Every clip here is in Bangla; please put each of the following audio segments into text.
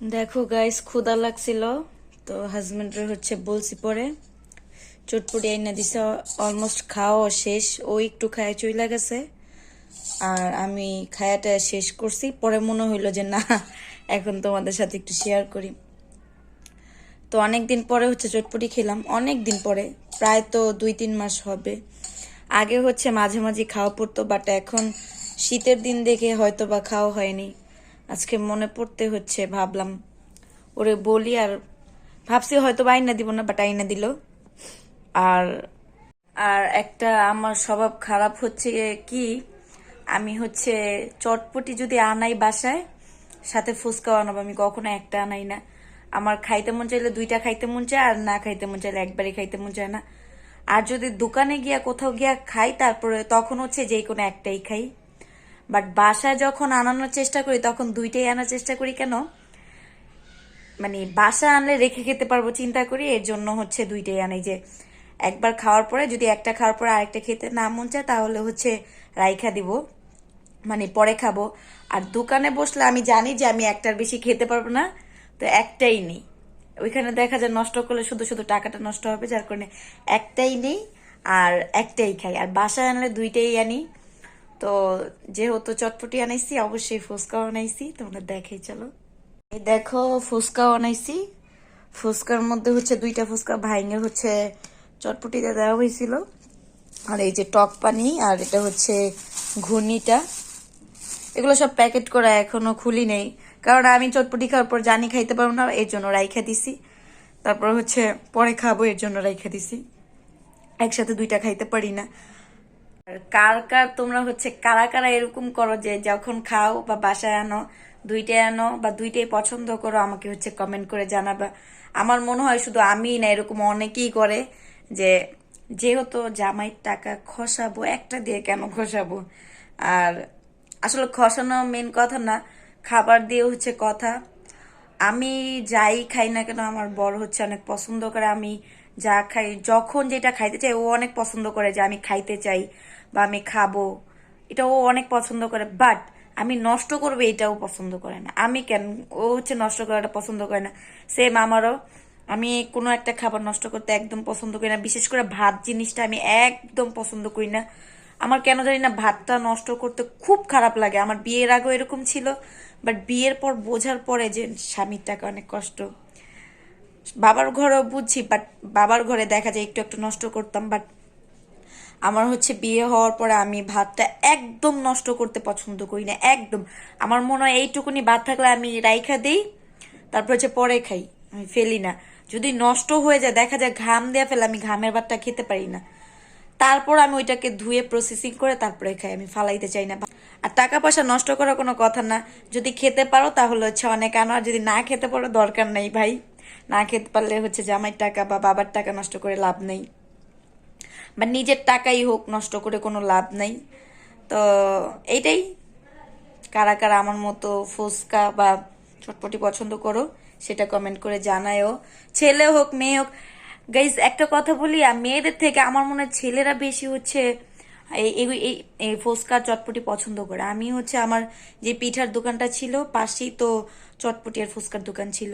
দেখো গাইস ক্ষুদা লাগছিল, তো হাজবেন্ডের হচ্ছে বলছি পরে, চটপটি আইনা দিছে অলমোস্ট খাওয়া শেষ, ও একটু খায় চইলা গেছে, আর আমি খায়াটা শেষ করছি, পরে মনে হইল যে না, এখন তোমাদের সাথে একটু শেয়ার করি। তো অনেক দিন পরে হচ্ছে চটপটি খেলাম অনেক দিন পরে, প্রায় তো দুই তিন মাস হবে। আগে হচ্ছে মাঝে মাঝে খাওয়া পড়তো বাট এখন শীতের দিন দেখে হয়তো বা খাওয়া হয়নি। আজকে মনে পড়তে হচ্ছে, ভাবলাম। ওরে বলি আর ভাবছি হয়তো বা আইনা দিব না বাট আইনা দিল। আর আর একটা আমার স্বভাব খারাপ হচ্ছে কি, আমি হচ্ছে চটপটি যদি আনাই বাসায়, সাথে ফুচকাও আনাবো। আমি কখনো একটা আনাই না। আমার খাইতে মন চাইলে দুইটা খাইতে মন চায়, আর না খাইতে মন চাইলে একবারই খাইতে মন চায় না। আর যদি দোকানে গিয়া কোথাও গিয়া খাই, তারপরে তখন হচ্ছে যে কোনো একটাই খাই। বাট বাসায় যখন আনানোর চেষ্টা করি, তখন দুইটাই আনার চেষ্টা করি কেন? মানে বাসা আনলে রেখে খেতে পারব চিন্তা করি, এর জন্য হচ্ছে দুইটাই আনি। যে একবার খাওয়ার পরে, যদি একটা খাওয়ার পরে আরেকটা খেতে না মন চায়, তাহলে হচ্ছে রাইখা দিব। মানে পরে খাব। আর দোকানে বসলে আমি জানি যে আমি একটার বেশি খেতে পারব না, তো একটাই নেই। ওইখানে দেখা যায় নষ্ট করলে শুধু শুধু টাকাটা নষ্ট হবে, যার কারণে একটাই নেই আর একটাই খাই। আর বাসায় আনলে দুইটাই আনি। তো যেহেতু চটপটি আনাইছি, অবশ্যই ফুচকাও আনাইছি। তোমরা দেখাই চলো। এই দেখো, ফুচকাও আনাইছি। ফুচকার মধ্যে হচ্ছে দুইটা ফুচকা ভাইঙে হচ্ছে চটপটিতে দেওয়া হয়েছিল। আর এই যে টক পানি আর এটা হচ্ছে ঘূর্ণিটা। এগুলো সব প্যাকেট করা এখনও খুলি নেই। কারণ আমি চটপটি খাওয়ার পর জানি খাইতে পারব না, এর জন্য রাইখা দিছি। তারপর হচ্ছে পরে খাব, এর জন্য রাইখা দিছি। একসাথে দুইটা খাইতে পারি না। কার কার তোমরা হচ্ছে কারা কারা এরকম করো যে যখন খাও বা বাসায় আনো দুইটাই আনো বা দুইটাই পছন্দ করো, আমাকে হচ্ছে কমেন্ট করে জানাবা। আমার মনে হয় শুধু আমিই না, এরকম অনেকেই করে যে যেহেতু জামাইয়ের টাকা খসাবো, একটা দিয়ে কেন খসাবো? আর আসলে খসানো মেন কথা না, খাবার দিয়ে হচ্ছে কথা। আমি যাই খাই না কেন, আমার বড় হচ্ছে অনেক পছন্দ করে, আমি যা খাই, যখন যেটা খাইতে চাই, ও অনেক পছন্দ করে যে আমি খাইতে চাই। বা আমি খাব এটা ও অনেক পছন্দ করে বাট আমি নষ্ট করবে এটাও পছন্দ করে না। আমি কেন, ও হচ্ছে নষ্ট করাটা পছন্দ করে না। সেম আমারও, আমি কোনো একটা খাবার নষ্ট করতে একদম পছন্দ করি না, বিশেষ করে ভাত জিনিসটা আমি একদম পছন্দ করি না। আমার কেন জানি না ভাতটা নষ্ট করতে খুব খারাপ লাগে। আমার বিয়ের আগেও এরকম ছিল বাট বিয়ের পর বোঝার পরে যে স্বামীর টাকা অনেক কষ্ট। বাবার ঘরেও বুঝছি বাট বাবার ঘরে দেখা যায় একটু একটু নষ্ট করতাম বাট আমার হচ্ছে বিয়ে হওয়ার পরে আমি ভাতটা একদম নষ্ট করতে পছন্দ করি না, একদম। আমার মনে হয় এইটুকুনি ভাত থাকলে আমি রাইখা দিই, তারপর হচ্ছে পরে খাই, আমি ফেলি না। যদি নষ্ট হয়ে যায়, দেখা যায় ঘাম দেওয়া ফেলে আমি ঘামের ভাতটা খেতে পারি না। তারপর আমি ওইটাকে ধুয়ে প্রসেসিং করে তারপরে খাই, আমি ফালাইতে চাই না। আর টাকা পয়সা নষ্ট করার কোনো কথা না। যদি খেতে পারো তাহলে হচ্ছে অনেক আনো, আর যদি না খেতে পারো দরকার নেই ভাই। না খেতে পারলে হচ্ছে জামাইয়ের টাকা বা বাবার টাকা নষ্ট করে লাভ নেই। বা নিজের টাকাই হোক, নষ্ট করে কোনো লাভ নাই। তো এইটাই। কারা কারা আমার মতো ফুচকা বা চটপটি পছন্দ করো, সেটা কমেন্ট করে জানায়ও। ছেলে হোক, মেয়ে হোক গাইজ একটা কথা বলি, আর মেয়েদের থেকে আমার মনে হয় ছেলেরা বেশি হচ্ছে এই এই ফুচকা চটপটি পছন্দ করে। আমি হচ্ছে আমার যে পিঠার দোকানটা ছিল, পাশেই তো চটপটি আর ফুচকার দোকান ছিল।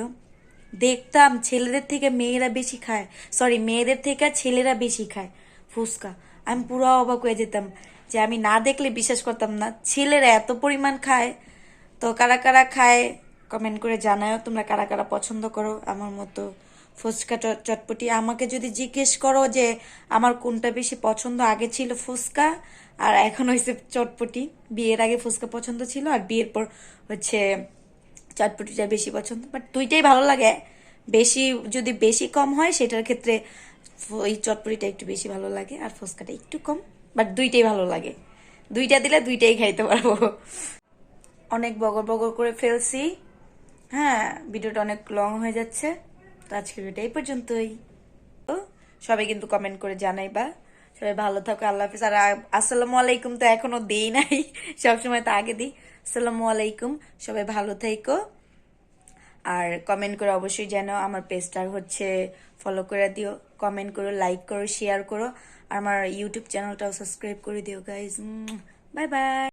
দেখতাম ছেলেদের থেকে মেয়েরা বেশি খায় সরি মেয়েদের থেকে ছেলেরা বেশি খায়। ফুচকা আমি পুরো অবাক হয়ে যেতাম যে আমি না দেখলে বিশ্বাস করতাম না। ছেলেরা এত পরিমাণ খায়। তো কারা কারা খায় কমেন্ট করে জানাও তোমরা কারা কারা পছন্দ করো আমার মতো ফুচকা চটপটি। আমাকে যদি জিজ্ঞেস করো যে আমার কোনটা বেশি পছন্দ, আগে ছিল ফুচকা আর এখন হয়েছে চটপটি। বিয়ের আগে ফুচকা পছন্দ ছিল আর বিয়ের পর হচ্ছে চটপটিটা বেশি পছন্দ। বাট দুইটাই ভালো লাগে। বেশি, যদি বেশি কম হয়, সেটার ক্ষেত্রে ওই চটপটিটা একটু বেশি ভালো লাগে আর ফুচকাটা একটু কম বাট দুইটাই ভালো লাগে। দুইটা দিলে দুইটাই খাইতে পারব। অনেক বগর বগর করে ফেলছি। হ্যাঁ ভিডিওটা অনেক লং হয়ে যাচ্ছে। তো আজকের ভিডিওটা এই পর্যন্তই। তো সবাই কিন্তু কমেন্ট করে জানাই জানাইবা। সবাই ভালো থাকো, আল্লাহ হাফিজ। আর আসসালামু আলাইকুম তো এখনও দেই নাই। সবসময় তো আগে দিই। আসসালামু আলাইকুম, সবাই ভালো থাইকো। আর কমেন্ট করে অবশ্যই যেন আমার পেজটার হচ্ছে ফলো করে দিও কমেন্ট করো লাইক করো শেয়ার করো, আর আমার ইউটিউব চ্যানেলটাও সাবস্ক্রাইব করে দিও গাইজ বাই বাই